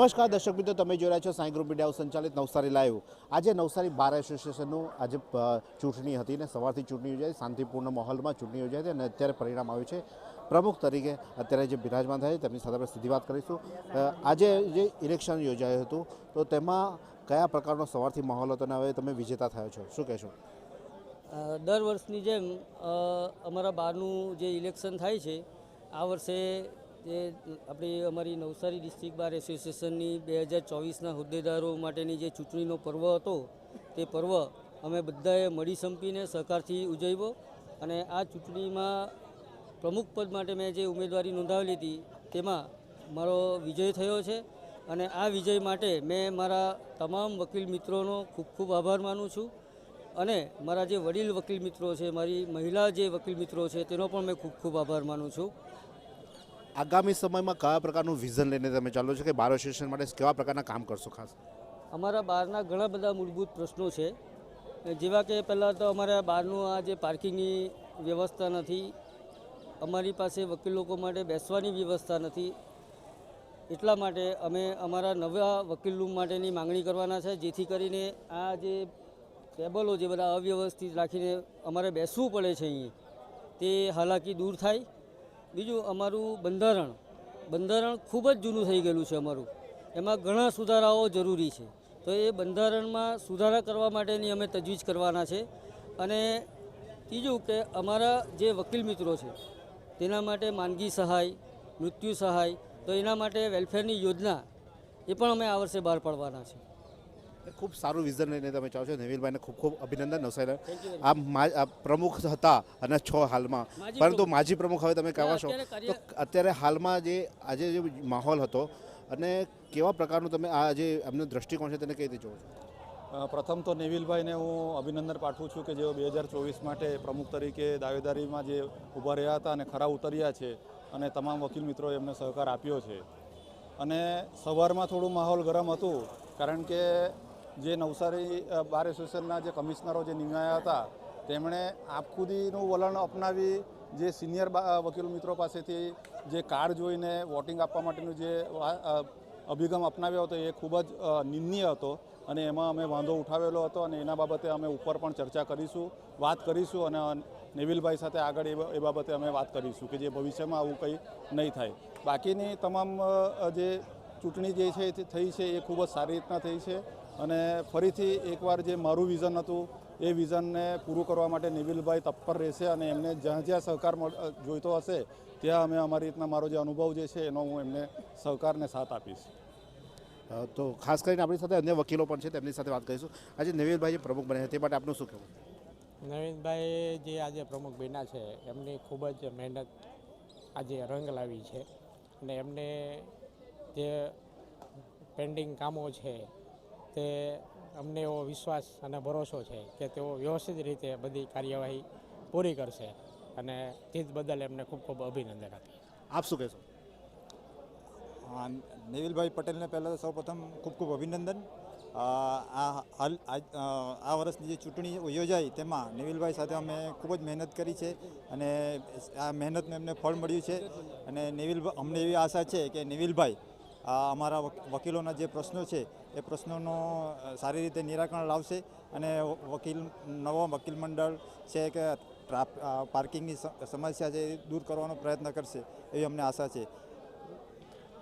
નમસ્કાર, દર્શક મિત્રો, તમે જોઈ રહ્યા છો સાંઈ ગ્રુપ મીડિયા સંચાલિત નવસારી લાઈવ. આજે નવસારી બાર એસોસિએશનનું આજે ચૂંટણી હતી ને સવારથી ચૂંટણી યોજાઈ, શાંતિપૂર્ણ માહોલમાં ચૂંટણી યોજાઈ હતી અને અત્યારે પરિણામ આવ્યું છે પ્રમુખ તરીકે. અત્યારે જે બિરાજમાન થાય તેમની સાથે આપણે સીધી વાત કરીશું. આજે જે ઇલેક્શન યોજાયું હતું, તો તેમાં કયા પ્રકારનો સવારથી માહોલ હતો અને હવે તમે વિજેતા થયો છો? શું કહેશો? દર વર્ષની જેમ અમારા બારનું જે ઇલેક્શન થાય છે, આ વર્ષે જે આપણી અમારી નવસારી ડિસ્ટ્રિક્ટ બાર એસોસિએશનની બે હજાર ચોવીસના હોદ્દેદારો માટેની જે ચૂંટણીનો પર્વ હતો, તે પર્વ અમે બધાએ મળી સંપીને સહકારથી ઉજવ્યો અને આ ચૂંટણીમાં પ્રમુખ પદ માટે મેં જે ઉમેદવારી નોંધાવેલી હતી, તેમાં મારો વિજય થયો છે અને આ વિજય માટે મેં મારા તમામ વકીલ મિત્રોનો ખૂબ ખૂબ આભાર માનું છું અને મારા જે વડીલ વકીલ મિત્રો છે, મારી મહિલા જે વકીલ મિત્રો છે, તેનો પણ મેં ખૂબ ખૂબ આભાર માનું છું. આગામી સમયમાં કયા પ્રકારનું વિઝન લઈને તમે ચાલો છો કે બાર એસોસિએશન માટે કેવા પ્રકારના કામ કરશો ખાસ? અમારા બહારના ઘણા બધા મૂળભૂત પ્રશ્નો છે. જેવા કે પહેલાં તો અમારા બહારનું આ જે પાર્કિંગની વ્યવસ્થા નથી, અમારી પાસે વકીલ લોકો માટે બેસવાની વ્યવસ્થા નથી. એટલા માટે અમે અમારા નવા વકીલ રૂમ માટેની માંગણી કરવાના છે, જેથી કરીને આ જે ટેબલો જે બધા અવ્યવસ્થિત રાખીને અમારે બેસવું પડે છે અહીં, તે હાલાકી દૂર થાય. બીજું અમારું બંધારણ. બંધારણ ખૂબ જ જૂનું થઈ ગયેલું છે અમારું. એમાં ઘણા સુધારાઓ જરૂરી છે. તો એ બંધારણમાં સુધારા કરવા માટેની અમે તજવીજ કરવાના છે. અને ત્રીજું કે અમારા જે વકીલ મિત્રો છે, તેના માટે માંદગી સહાય, મૃત્યુ સહાય, તો એના માટે વેલફેરની યોજના, એ પણ અમે આ વર્ષે બહાર પાડવાના છે. ખૂબ સારું વિઝન લઈને તમે ચાલો છો. નવીનભાઈને ખૂબ ખૂબ અભિનંદન નવસારી આ મા- પ્રમુખ હતા અને છો હાલમાં. પરંતુ માજી પ્રમુખ હવે તમે કહેવા છો તો અત્યારે હાલમાં જે આજે જે માહોલ હતો અને કેવા પ્રકારનું તમે આ જે એમનો દ્રષ્ટિકોણ છે તેને કઈ રીતે જોવો છો? પ્રથમ તો નેવિલભાઈને હું અભિનંદન પાઠવું છું કે જેઓ બે હજાર ચોવીસ માટે પ્રમુખ તરીકે દાવેદારીમાં જે ઊભા રહ્યા હતા અને ખરા ઉતર્યા છે અને તમામ વકીલ મિત્રોએ એમને સહકાર આપ્યો છે. અને સવારમાં થોડું માહોલ ગરમ હતું કારણ કે જે નવસારી બાર એસોસિએશનના જે કમિશનરો જે નિમાયા હતા, તેમણે આપખુદીનું વલણ અપનાવી જે સિનિયર વકીલ મિત્રો પાસેથી જે કાર્ડ જોઈને વોટિંગ આપવા માટેનું જે અભિગમ અપનાવ્યો હતો, એ ખૂબ જ નિંદનીય હતો. અને એમાં અમે વાંધો ઉઠાવેલો હતો અને એના બાબતે અમે ઉપર પણ ચર્ચા કરીશું, વાત કરીશું અને નેવિલભાઈ સાથે આગળ એ બાબતે અમે વાત કરીશું કે જે ભવિષ્યમાં આવું કંઈ નહીં થાય. બાકીની તમામ જે ચૂંટણી જે છે થઈ છે, એ ખૂબ જ સારી રીતના થઈ છે. અને ફરીથી એકવાર જે મારું વિઝન હતું એ વિઝનને પૂરું કરવા માટે નિવિલભાઈ તત્પર રહેશે અને એમને જ્યાં જ્યાં સહકાર જોઈતો હશે ત્યાં અમે અમારી રીતના મારો જે અનુભવ જે છે એનો હું એમને સહકારને સાથ આપીશ. તો ખાસ કરીને આપણી સાથે અન્ય વકીલો પણ છે તેમની સાથે વાત કરીશું. આજે નવીનભાઈ જે પ્રમુખ બન્યા છે તે માટે આપનું શું કહેવું? નવીનભાઈ જે આજે પ્રમુખ બન્યા છે એમની ખૂબ જ મહેનત આજે રંગ લાવી છે. અને એમને જે પેન્ડિંગ કામો છે તે અમને એવો વિશ્વાસ અને ભરોસો છે કે તેઓ વ્યવસ્થિત રીતે બધી કાર્યવાહી પૂરી કરશે અને જીત બદલ એમને ખૂબ ખૂબ અભિનંદન આપીએ. આપ શું કહેશો? હા, નેવિલભાઈ પટેલને પહેલાં તો સૌપ્રથમ ખૂબ ખૂબ અભિનંદન. આ હાલ આજ- આ વર્ષની જે ચૂંટણી યોજાઈ તેમાં નેવિલભાઈ સાથે અમે ખૂબ જ મહેનત કરી છે અને આ મહેનતને એમને ફળ મળ્યું છે અને નેવિલ અમને એવી આશા છે કે નેવિલભાઈ અમારા વકીલોના જે પ્રશ્નો છે એ પ્રશ્નોનો સારી રીતે નિરાકરણ લાવશે અને વકીલ નવો વકીલ મંડળ છે કે પાર્કિંગની સ- સમસ્યા છે એ દૂર કરવાનો પ્રયત્ન કરશે એવી અમને આશા છે.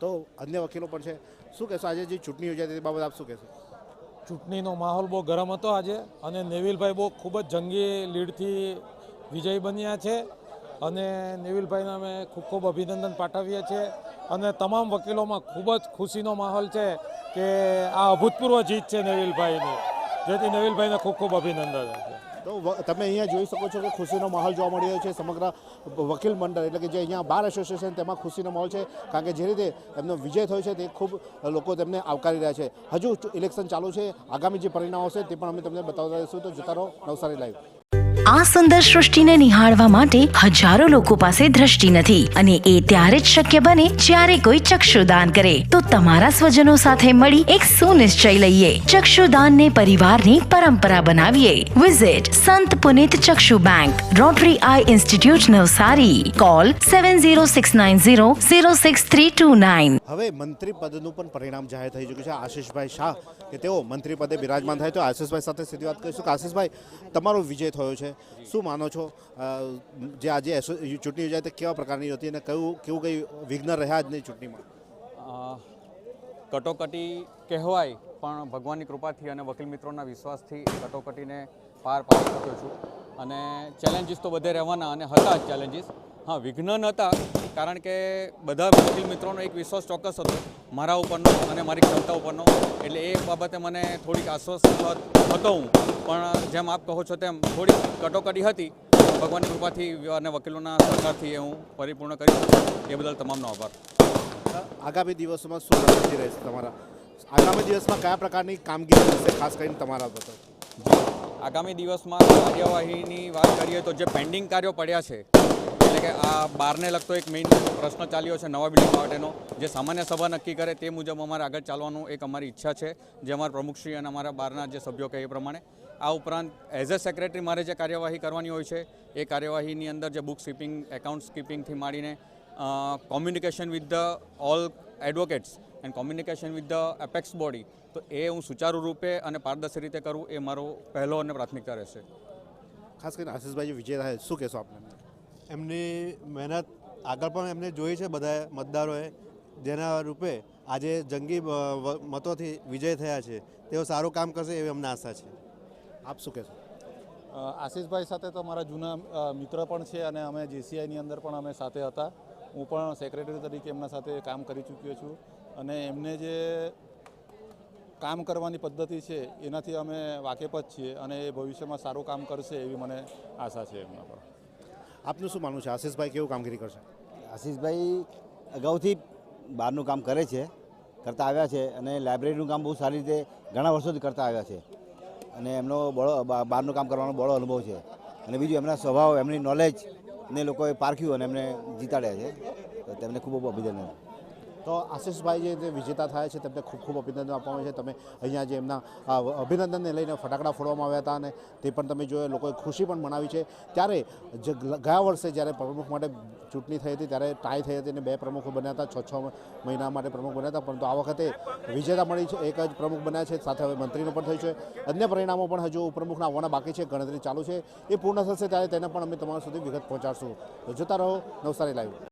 તો અન્ય વકીલો પણ છે. શું કહેશો આજે જે ચૂંટણી યોજાઈ તે બાબત આપ શું કહેશો? ચૂંટણીનો માહોલ બહુ ગરમ હતો આજે અને નેવિલભાઈ બહુ ખૂબ જ જંગી લીડથી વિજય બન્યા છે. અને નેવિલભાઈને અમે ખૂબ ખૂબ અભિનંદન પાઠવીએ છીએ. અને તમામ વકીલોમાં ખૂબ જ ખુશીનો માહોલ છે કે આ અભૂતપૂર્વ જીત છે નેવિલભાઈની. જેથી નેવિલભાઈને ખૂબ ખૂબ અભિનંદન. છે તો તમે અહીંયા જોઈ શકો છો કે ખુશીનો માહોલ જોવા મળી રહ્યો છે સમગ્ર વકીલ મંડળ, એટલે કે જે અહીંયા બાર એસોસિએશન, તેમાં ખુશીનો માહોલ છે. કારણ કે જે રીતે એમનો વિજય થયો છે તે ખૂબ લોકો તેમને આવકારી રહ્યા છે. હજુ ઇલેક્શન ચાલુ છે. આગામી જે પરિણામ આવશે તે પણ અમે તમને બતાવતા રહીશું. તો જતા રહો નવસારી લાઈવ. આ સુંદર સૃષ્ટિને નિહાળવા માટે હજારો લોકો પાસે દ્રષ્ટિ નથી અને એ ત્યારે જ શક્ય બને જ્યારે કોઈ ચક્ષુદાન કરે. તો તમારા સ્વજનો સાથે મળી એક સુનિશ્ચય લઈએ. ચક્ષુદાનને પરિવારની પરંપરા બનાવીએ. Visit Sant Punit Chakshu bank rotary eye institute Navsari. Call seven zero six nine zero zero six three two nine હવે મંત્રી પદનું પણ પરિણામ જાહેર થઈ ચૂક્યું છે આશીષભાઈ શાહ, કે તેઓ મંત્રી પદે બિરાજમાન થાય. તો આશીષભાઈ સાથે સીધી વાત કરીશું કે આશીષભાઈ, તમારો વિજય થયો છે. શું માનો છો? જે આજે ચૂંટણી યોજાય તે કેવા પ્રકારની હતી અને કયું, કેવું કંઈ વિઘ્ન રહ્યા જ નહીં ચૂંટણીમાં કટોકટી કહેવાય, પણ ભગવાનની કૃપાથી અને વકીલ મિત્રોના વિશ્વાસથી કટોકટીને પાર પાડી શક્યો છું. અને ચેલેન્જીસ તો બધે રહેવાના અને હતા જ ચેલેન્જીસ હા, વિઘ્ન નહોતા, કારણ કે બધા વકીલ મિત્રોનો એક વિશ્વાસ ચોક્કસ હતો. મારા ઉપરનો અને મારી ક્ષમતા ઉપરનો. એટલે એ બાબતે મને થોડીક આશ્વસ્ત હતો હું. પણ જેમ આપ કહો છો તેમ થોડીક કટોકટી હતી. ભગવાનની કૃપાથી અને વકીલોના સરકારથી એ હું પરિપૂર્ણ કરી એ બદલ તમામનો આભાર. આગામી દિવસોમાં શું રણનીતિ રહેશે તમારા? આગામી દિવસમાં કયા પ્રકારની કામગીરી રહેશે ખાસ કરીને તમારા બદલ? આગામી દિવસમાં કાર્યવાહીની વાત કરીએ તો જે પેન્ડિંગ કાર્યો પડ્યા છે કે આ બારને લગતો એક મેઇન પ્રશ્ન ચાલ્યો છે નવા બિલ્ડિંગ માટેનો. જે સામાન્ય સભા નક્કી કરે તે મુજબ અમારે આગળ ચાલવાનું એક અમારી ઈચ્છા છે, જે અમારા પ્રમુખશ્રી અને અમારા બારના જે સભ્યો કહે એ પ્રમાણે. આ ઉપરાંત એઝ અ સેક્રેટરી મારે જે કાર્યવાહી કરવાની હોય છે, એ કાર્યવાહીની અંદર જે બુક કીપિંગ એકાઉન્ટ કીપિંગથી માંડીને communication with the all advocates and communication with the apex body તો એ હું સુચારુ રૂપે અને પારદર્શી રીતે કરું એ મારો પહેલો અને પ્રાથમિકતા રહેશે. ખાસ કરીને આશીષભાઈ વિજય શું કહેશો આપને? એમની મહેનત આગળ પણ એમને જોઈ છે બધા મતદારોએ, જેના રૂપે આજે જંગી મતોથી વિજય થયા છે. તેઓ સારું કામ કરશે એવી અમને આશા છે. આપ શું કહેશો? આશીષભાઈ સાથે તો મારા જૂના મિત્ર પણ છે અને અમે જેસીઆઈની અંદર પણ અમે સાથે હતા. હું પણ સેક્રેટરી તરીકે એમના સાથે કામ કરી ચૂક્યો છું અને એમને જે કામ કરવાની પદ્ધતિ છે, એનાથી અમે વાકેફ જ છીએ અને એ ભવિષ્યમાં સારું કામ કરશે એવી મને આશા છે એમના પર. આપનું શું માનવું છે? આશીષભાઈ કેવું કામગીરી કરશે? આશીષભાઈ અગાઉથી બહારનું કામ કરે છે, કરતા આવ્યા છે અને લાઇબ્રેરીનું કામ બહુ સારી રીતે ઘણા વર્ષોથી કરતા આવ્યા છે. અને એમનો બળો બહારનું કામ કરવાનો બળો અનુભવ છે. અને બીજું એમના સ્વભાવ, એમની નોલેજ ને લોકોએ પારખ્યું અને એમને જીતાડ્યા છે. તેમને ખૂબ ખૂબ અભિનંદન. તો આશિષભાઈ જે વિજેતા થયા છે, તેમને ખૂબ ખૂબ અભિનંદન આપવામાં આવે છે. તમે અહીંયા જે એમના અભિનંદનને લઈને ફટાકડા ફોડવામાં આવ્યા હતા અને તે પણ તમે જોયો, લોકોએ ખુશી પણ મનાવી છે. ત્યારે જે ગયા વર્ષે જ્યારે પ્રમુખ માટે ચૂંટણી થઈ હતી, ત્યારે ટાઈ થઈ હતી અને બે પ્રમુખો બન્યા હતા છ છ મહિના માટે પ્રમુખ બન્યા હતા, પરંતુ આ વખતે વિજેતા મળી છે, એક જ પ્રમુખ બન્યા છે, સાથે હવે મંત્રીનું પણ થયું છે. અન્ય પરિણામો પણ હજુ પ્રમુખના આવવાના બાકી છે, ગણતરી ચાલુ છે. એ પૂર્ણ થશે ત્યારે તેને પણ અમે તમારા સુધી વિગત પહોંચાડશું. જોતા રહો નવસારી લાઈવ.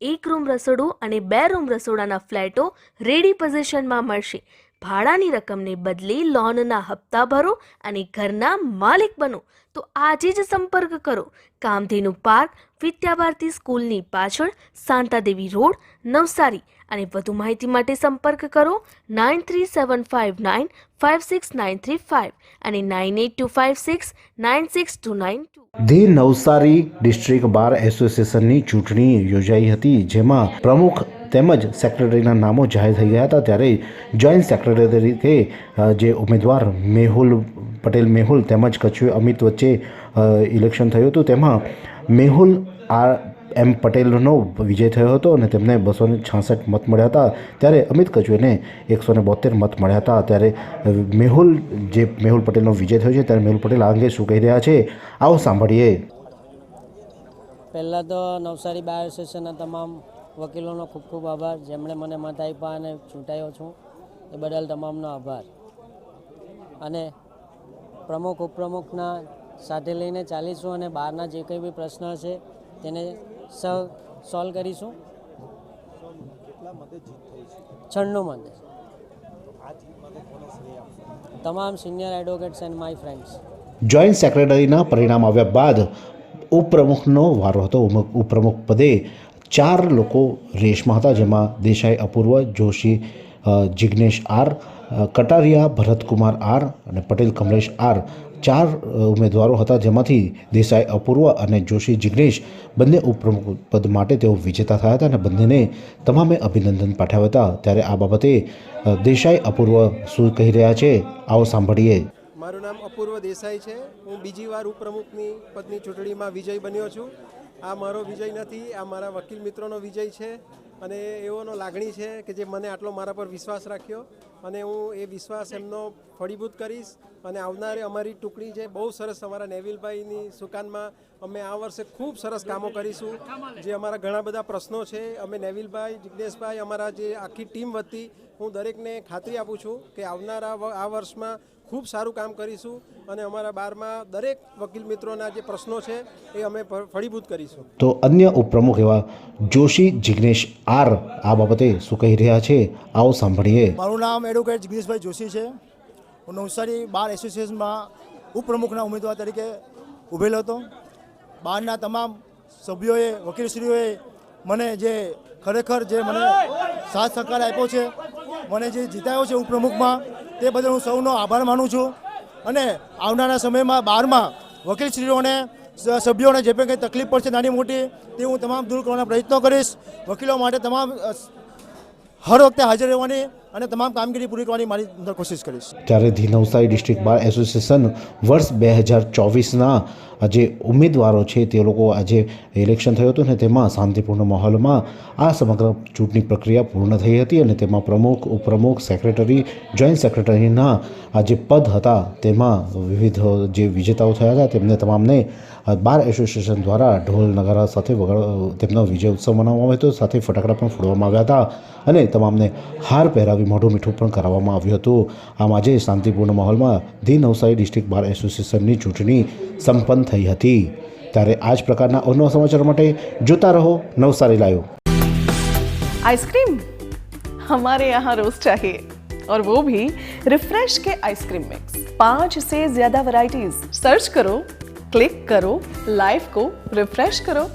એક રૂમ રસોડું અને બે રૂમ રસોડાના ફ્લેટો રેડી પોઝિશનમાં મળશે. ભાડાની રકમને બદલે લોનના હપ્તા ભરો અને ઘરના માલિક બનો. તો આજે જ સંપર્ક કરો. કામધેનુ પાર્ક, વિદ્યાભારતી સ્કૂલની પાછળ શાંતાદેવી રોડ, નવસારી. અને વધુ માહિતી માટે સંપર્ક કરો nine three seven five nine five six nine three five અને nine eight two five six nine six two nine two the Navsari district bar એસોસિએશનની ચૂંટણી યોજાઈ હતી, જેમાં પ્રમુખ તેમજ સેક્રેટરીના નામો જાહેર થઈ ગયા હતા. ત્યારે જોઈન્ટ સેક્રેટરી તરીકે જે ઉમેદવાર મેહુલ પટેલ, મેહુલ તેમજ કચ્છ અમિત વચ્ચે ઇલેક્શન થયું હતું, તેમાં મેહુલ આર એમ પટેલનો વિજય થયો હતો અને તેમને બસો ને છાસઠ મત મળ્યા હતા. ત્યારે અમિત કચુએને એકસો ને બોતેર મત મળ્યા હતા. ત્યારે મેહુલ, જે મેહુલ પટેલનો વિજય થયો છે, ત્યારે મેહુલ પટેલ આ અંગે શું કહી રહ્યા છે? આવો સાંભળીએ. પહેલાં તો નવસારી બાર એસોસિએશનના તમામ વકીલોનો ખૂબ ખૂબ આભાર. જેમણે મને મત આપ્યા અને ચૂંટાયો છું, એ બદલ તમામનો આભાર. અને પ્રમુખ, ઉપપ્રમુખના સાથે લઈને ચાલીશું અને બહારના જે કંઈ બી પ્રશ્ન હશે, તેને સ સોલ્વ કરીશું. છન્નું મતે તમામ senior advocates and my friends joint સેક્રેટરીના પરિણામ આવ્યા બાદ ઉપપ્રમુખનો વારો હતો. ઉપપ્રમુખ પદે ચાર લોકો રેસમાં હતા, જેમાં દેસાઈ, અપૂર્વ, જોશી જિગ્નેશ આર કટારિયા, ભરતકુમાર આર અને પટેલ કમલેશ આર ચાર ઉમેદવારો હતા જેમાંથી દેસાઈ અપૂર્વ અને જોશી જિગ્નેશ બંને ઉપપ્રમુખ પદ માટે તેઓ વિજેતા થયા હતા અને બંનેને તમામે અભિનંદન પાઠવ્યા હતા. ત્યારે આ બાબતે દેસાઈ અપૂર્વ શું કહી રહ્યા છે, આવો સાંભળીએ. મારું નામ અપૂર્વ દેસાઈ છે. હું બીજી વાર ઉપપ્રમુખની પદની ચૂંટણીમાં વિજય બન્યો છું. આ મારો વિજય નથી, આ મારા વકીલ મિત્રોનો વિજય છે. અને એઓનો લાગણી છે કે જે મને આટલો મારા પર વિશ્વાસ રાખ્યો અને હું એ વિશ્વાસ એમનો ફળીભૂત કરીશ અને આવનારી અમારી ટુકડી છે બહુ સરસ અમારા નેવિલભાઈની સુકાનમાં અમે આ વર્ષે ખૂબ સરસ કામો કરીશું. જે અમારા ઘણા બધા પ્રશ્નો છે. અમે નેવિલભાઈ જિજ્ઞેશભાઈ અમારા જે આખી ટીમ વતી હું દરેકને ખાતરી આપું છું કે આવનારા આ વર્ષમાં ખૂબ સારું કામ કરીશું અને અમારા બારમાં દરેક વકીલ મિત્રોના જે પ્રશ્નો છે એ અમે ફળીભૂત કરીશું. તો અન્ય ઉપપ્રમુખ એવા જોશી જિગ્નેશ આર આ બાબતે શું કહી રહ્યા છે? આવો સાંભળીએ. મારું નામ એડવોકેટ જિગ્નેશભાઈ જોશી છે. હું નવસારી બાર એસોસિએશનમાં ઉપપ્રમુખના ઉમેદવાર તરીકે ઊભેલો હતો. બારના તમામ સભ્યોએ વકીલશ્રીઓએ મને જે ખરેખર જે મને સાથ સહકાર આપ્યો છે મને જે જીતાયો છે ઉપપ્રમુખમાં તે બદલ હું સૌનો આભાર માનું છું. અને આવનારા સમયમાં બારમાં વકીલશ્રીઓને સભ્યોને જે પણ કંઈ તકલીફ પડશે નાની મોટી, તે હું તમામ દૂર કરવાના પ્રયત્નો કરીશ. વકીલો માટે તમામ હર વખતે હાજર રહેવાની અને તમામ કામગીરી પૂરી કરવાની મારી અંદર કોશિશ કરીશ. ત્યારે the Navsari district bar association વર્ષ બે હજાર ચોવીસના જે ઉમેદવારો છે તે લોકો આજે ઇલેક્શન થયું હતું ને તેમાં શાંતિપૂર્ણ માહોલમાં આ સમગ્ર ચૂંટણી પ્રક્રિયા પૂર્ણ થઈ હતી અને તેમાં પ્રમુખ, ઉપપ્રમુખ સેક્રેટરી જોઈન્ટ સેક્રેટરીના આ જે પદ હતા તેમાં વિવિધ જે વિજેતાઓ થયા હતા તેમને તમામને બાર એસોસિએશન દ્વારા ઢોલ નગારા સાથે વગાડ તેમનો વિજય ઉત્સવ મનાવવામાં આવ્યો હતો. સાથે ફટાકડા પણ ફોડવામાં આવ્યા હતા અને તમામને હાર પહેરાવી મોઢું મીઠું પણ કરાવવામાં આવ્યું હતું આમ આજે શાંતિપૂર્ણ માહોલમાં ધી નવસારી ડિસ્ટ્રિક્ટ બાર એસોસિએશનની ચૂંટણી સંપન્ન થઈ હતી ત્યારે આ જ પ્રકારના અન્ય સમાચાર માટે જોતા રહો નવસારી લાઈવ आइसक्रीम हमारे यहाँ रोज चाहिए और वो भी रिफ्रेश के आइसक्रीम मिक्स पांच से ज्यादा वैरायटीज सर्च करो क्लिक करो लाइफ को रिफ्रेश करो